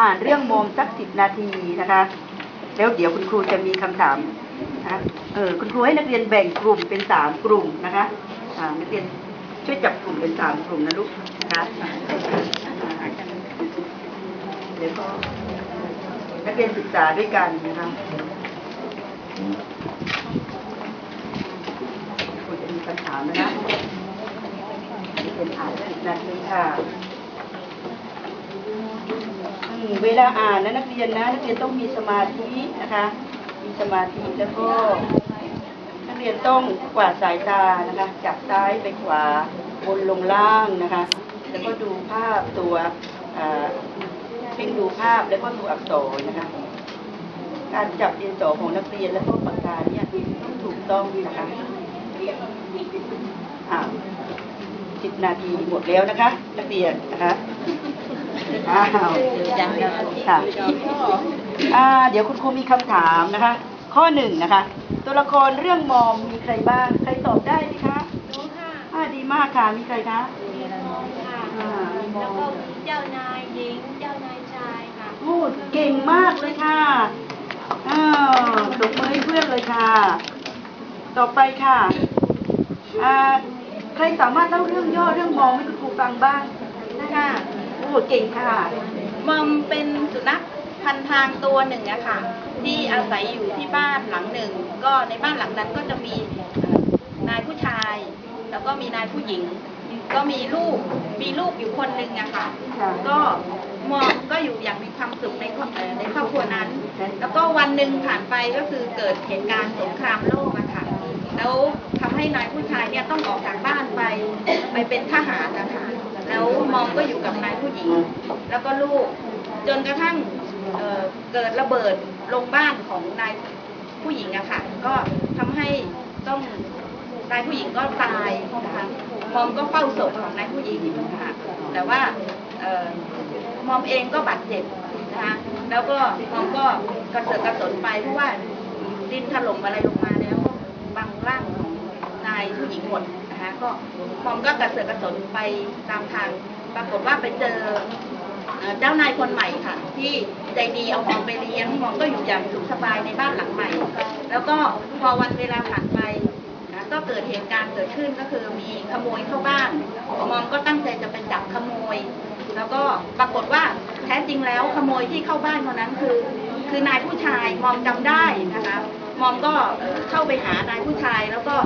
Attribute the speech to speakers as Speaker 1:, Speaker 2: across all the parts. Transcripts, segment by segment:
Speaker 1: อ่านเรื่องโมมสักสิบนาทีนะคะ แล้วเดี๋ยวคุณครูจะมีคำถามนะคะเออคุณครูให้นักเรียนแบ่งกลุ่มเป็นสามกลุ่มนะคะอ่านักเรียนช่วยจับกลุ่มเป็นสามกลุ่มนะลูกนะคะเดี๋ยวก็นักเรียนศึกษาด้วยกันนะคะคุณจะมีคำถามนะนักเรียนอ่านสิบนาทีค่ะ เวลาอ่านนะนักเรียนนะนักเรียนต้องมีสมาธินะคะ มีสมาธิแล้วก็นักเรียนต้องกวาดสายตานะคะ จากซ้ายไปขวาบนลงล่างนะคะ แล้วก็ดูภาพตัวอ่าเป็นดูภาพแล้วก็ดูอักษรนะคะ การจับดินสอของนักเรียนและก็ปากกาเนี่ยต้องถูกต้องนะคะอ่าสิบนาทีหมดแล้วนะคะ นักเรียนนะคะ อ้าว
Speaker 2: ยังค่ะ
Speaker 1: ค่ะอ่าเดี๋ยวคุณครูมีคำถามนะคะ ข้อหนึ่งนะคะ ตัวละครเรื่องมอมมีใครบ้าง ใครตอบได้ไหมคะ
Speaker 2: รู้ค่ะ
Speaker 1: อ่าดีมากค่ะ มีใครคะ
Speaker 2: มีละมองค่ะ
Speaker 1: อ่ามีมอง
Speaker 2: แล้วก็เจ้านายหญิง เจ้านายชายค่ะ
Speaker 1: โอ้เก่งมากเลยค่ะอ้าวตบมือให้เพื่อนเลยค่ะ ต่อไปค่ะอ่าใครสามารถเล่าเรื่องย่อเรื่องมองให้คุณครูฟังบ้าง
Speaker 2: ค่ะ
Speaker 1: โอ้เก่งค่ะ
Speaker 2: มอมเป็นสุนัขพันทางตัวหนึ่งอะค่ะ ที่อาศัยอยู่ที่บ้านหลังหนึ่ง ก็ในบ้านหลังนั้นก็จะมีเอ่อนายผู้ชาย แล้วก็มีนายผู้หญิง ก็มีลูกมีลูกอยู่คนหนึ่งอะค่ะ
Speaker 1: ค่ะ
Speaker 2: ก็มอมก็อยู่อย่างมีความสุขในครอบเอ่อในครอบครัวนั้น แล้วก็วันหนึ่งผ่านไปก็คือเกิดเหตุการณ์สงครามโลกอะค่ะ แล้วทำให้นายผู้ชายเนี่ยต้องออกจากบ้านไปไปเป็นทหารนะคะ แล้วมอมก็อยู่กับนายผู้หญิง แล้วก็ลูก จนกระทั่งเเกิดระเบิดลงบ้านของนายผู้หญิงอะค่ะ ก็ทำให้ต้องนายผู้หญิงก็ตายนะคะมอมก็เฝ้าศพของนายผู้หญิงค่ะแต่ว่าออมอมเองก็บาดเจ็บนะคะแล้วก็มอมก็กระเสือกกระสนไปเพราะว่าดินถล่มอะไรลงมาแล้วบังร่างของนายผู้หญิงหมด นะคะ ก็มอมก็กระเสือกกระสนไปตามทาง ปรากฏว่าไปเจอเจ้านายคนใหม่ค่ะ ที่ใจดีเอามองไปเลี้ยงมองก็อยู่อย่างสุขสบายในบ้านหลังใหม่ แล้วก็พอวันเวลาผ่านไปนะก็เกิดเหตุการณ์เกิดขึ้นก็คือมีขโมยเข้าบ้านมอมก็ตั้งใจจะไปจับขโมย แล้วก็ปรากฏว่าแท้จริงแล้วขโมยที่เข้าบ้านคนนั้นคือ คือนายผู้ชายมอมจำได้นะคะมอมก็เอ่อเข้าไปหานายผู้ชายแล้วก็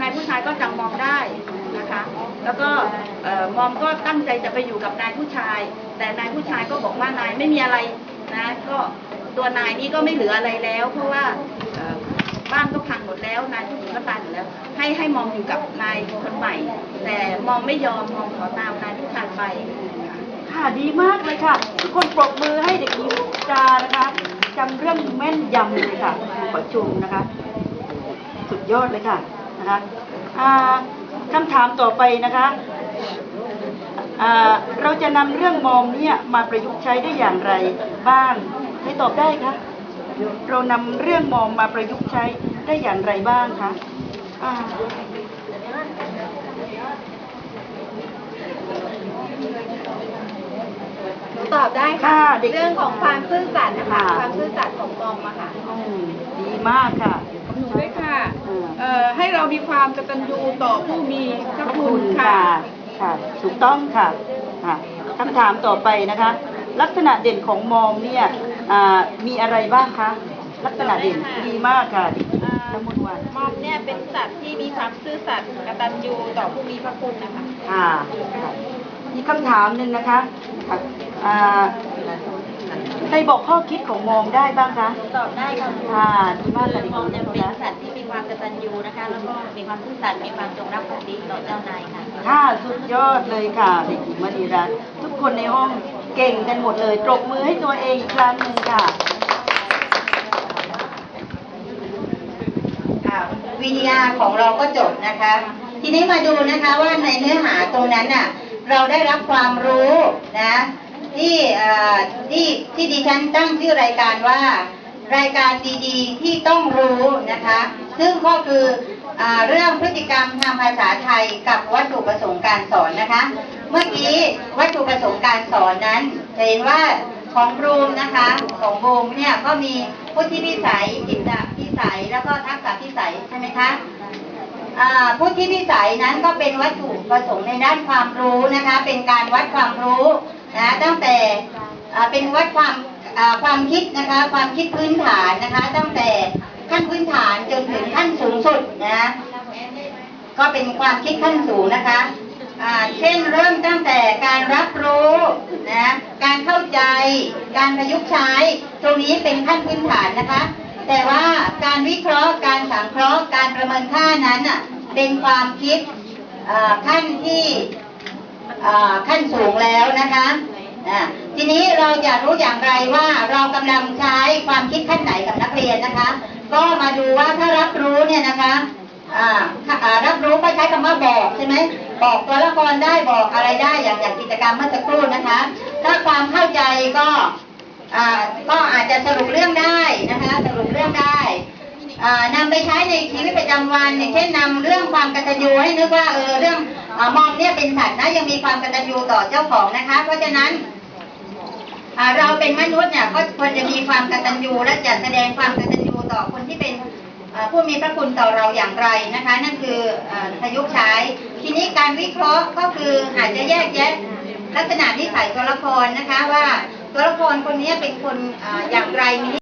Speaker 2: นายผู้ชายก็จำมอมได้นะคะ แล้วก็มอมก็ตั้งใจจะไปอยู่กับนายผู้ชาย แต่นายผู้ชายก็บอกว่านายไม่มีอะไรนะก็ตัวนายนี่ก็ไม่เหลืออะไรแล้ว เพราะว่าบ้านก็พังหมดแล้วนายผู้หญิงก็ตายหมดแล้ว ให้ให้มอมอยู่กับนายคนใหม่ แต่มอมไม่ยอมมอมขอตามนายผู้ชายไป
Speaker 1: ค่ะดีมากเลยค่ะ ทุกคนปรบมือให้เด็กหญิงจานะคะจำเรื่องแม่นยำเลยค่ะขอชมนะคะ สุดยอดเลยค่ะนะคะอ่า คำถามต่อไปนะคะอ่าเราจะนำเรื่องมอมเนี่ยมาประยุกต์ใช้ได้อย่างไรบ้างใครตอบได้คะเรานำเรื่องมอมมาประยุกต์ใช้ได้อย่างไรบ้างคะอ่า
Speaker 2: หนูตอบได้
Speaker 1: ค่ะ
Speaker 2: ค่ะ
Speaker 1: เด็ก
Speaker 2: เรื่องของความซื่อสัตย์นะคะ
Speaker 1: ค่ะ
Speaker 2: ความซื่อสัตย์ของมอมอะค่ะ
Speaker 1: อืมดีมากค่ะ
Speaker 3: หนูด้วยค่ะ
Speaker 1: อืม
Speaker 3: เอ่อให้เรามีความกตัญญูต่อผู้มีพระคุณค่ะ
Speaker 1: ค่ะ ถูกต้องค่ะค่ะคำถามต่อไปนะคะ ลักษณะเด่นของมอมเนี่ยอ่ามีอะไรบ้างคะ ลักษณะเด่นดีมากค่ะน้ำมนต์วัน
Speaker 2: มอมเนี่ยเป็นสัตว์ที่มีความซื่อสัตย์กตัญญูต่อผู้มีพระคุณนะคะ
Speaker 1: ค่ะค่ะอีกคำถามหนึ่งนะคะค่ะอ่า ใครบอกข้อคิดของมอมได้บ้างคะ
Speaker 2: ตอบได้ค่ะ
Speaker 1: ค่ะดีมากค่ะ
Speaker 2: คือมอมเนี่ย
Speaker 1: ดี
Speaker 2: เป็น
Speaker 1: มาก
Speaker 2: สัตว์ที่มีความกตัญญูนะคะ แล้วก็มีความซื่อสัตย์มีความจงรักภักดีต่อเจ้านายค่ะ
Speaker 1: ค่ะสุดยอดเลยค่ะเด็กหญิงมณีรัตน์ทุกคนในห้องเก่งกันหมดเลยปรบมือให้ตัวเองอีกครั้งหนึ่งค่ะ
Speaker 4: ค่ะวิทยาของเราก็จบนะคะ ทีนี้มาดูนะคะว่าในเนื้อหาตรงนั้นน่ะ เราได้รับความรู้นะ ที่ที่ที่ดิฉันตั้งชื่อรายการว่า รายการดีๆที่ต้องรู้นะคะ ซึ่งก็คืออเรื่องพฤติกรรมทางภาษาไทยกับวัตถุประสงค์การสอนนะคะ เมื่อกี้วัตถุประสงค์การสอนนั้นจะเห็นว่าของรูมนะคะของบรูมเนี่ยก็มีพุทธิพิสัยจิตตพิสัยแล้วก็ทักษะพิสัยใช่ไหมคะพุทธิพิสัยนั้นก็เป็นวัตถุประสงค์ในด้านความรู้นะคะ เป็นการวัดความรู้ นะตั้งแต่เป็นวัดความความคิดนะคะ ความคิดพื้นฐานนะคะ ตั้งแต่ขั้นพื้นฐานจนถึงขั้นสูงสุดนะก็เป็นความคิดขั้นสูงนะคะเช่นเริ่มตั้งแต่การรับรู้นะการเข้าใจ การประยุกต์ใช้ ตรงนี้เป็นขั้นพื้นฐานนะคะ แต่ว่าการวิเคราะห์การสังเคราะห์การประเมินค่านั้นเป็นความคิดขั้นที่ ขั้นสูงแล้วนะคะทีนี้เราจะรู้อย่างไรว่าเรากำลังใช้ความคิดขั้นไหนกับนักเรียนนะคะ ก็มาดูว่าถ้ารับรู้เนี่ยนะคะถ้ารับรู้ก็ใช้คำว่าบอกใช่ไหมบอกตัวละครได้บอกอะไรได้อย่างอย่างกิจกรรมเมื่อสักครู่นะคะ ถ้าความเข้าใจก็ก็อาจจะสรุปเรื่องได้นะคะ สรุปเรื่องได้ อ่านำไปใช้ในชีวิตประจำวันอย่างเช่นนำเรื่องความกตัญญูให้นึกว่าเออเรื่องอมองเนี่ยเป็นสัตว์นะยังมีความกตัญญูต่อเจ้าของนะคะ เพราะฉะนั้นเราเป็นมนุษย์เนี่ยก็ควรจะมีความกตัญญูและจะแสดงความกตัญญูต่อคนที่เป็นผู้มีพระคุณต่อเราอย่างไรนะคะ นั่นคืออ่าประยุกต์ใช้ ทีนี้การวิเคราะห์ก็คืออาจจะแยกแยะลักษณะนิสัยตัวละครนะคะว่าตัวละครคนนี้เป็นคนออย่างไรมี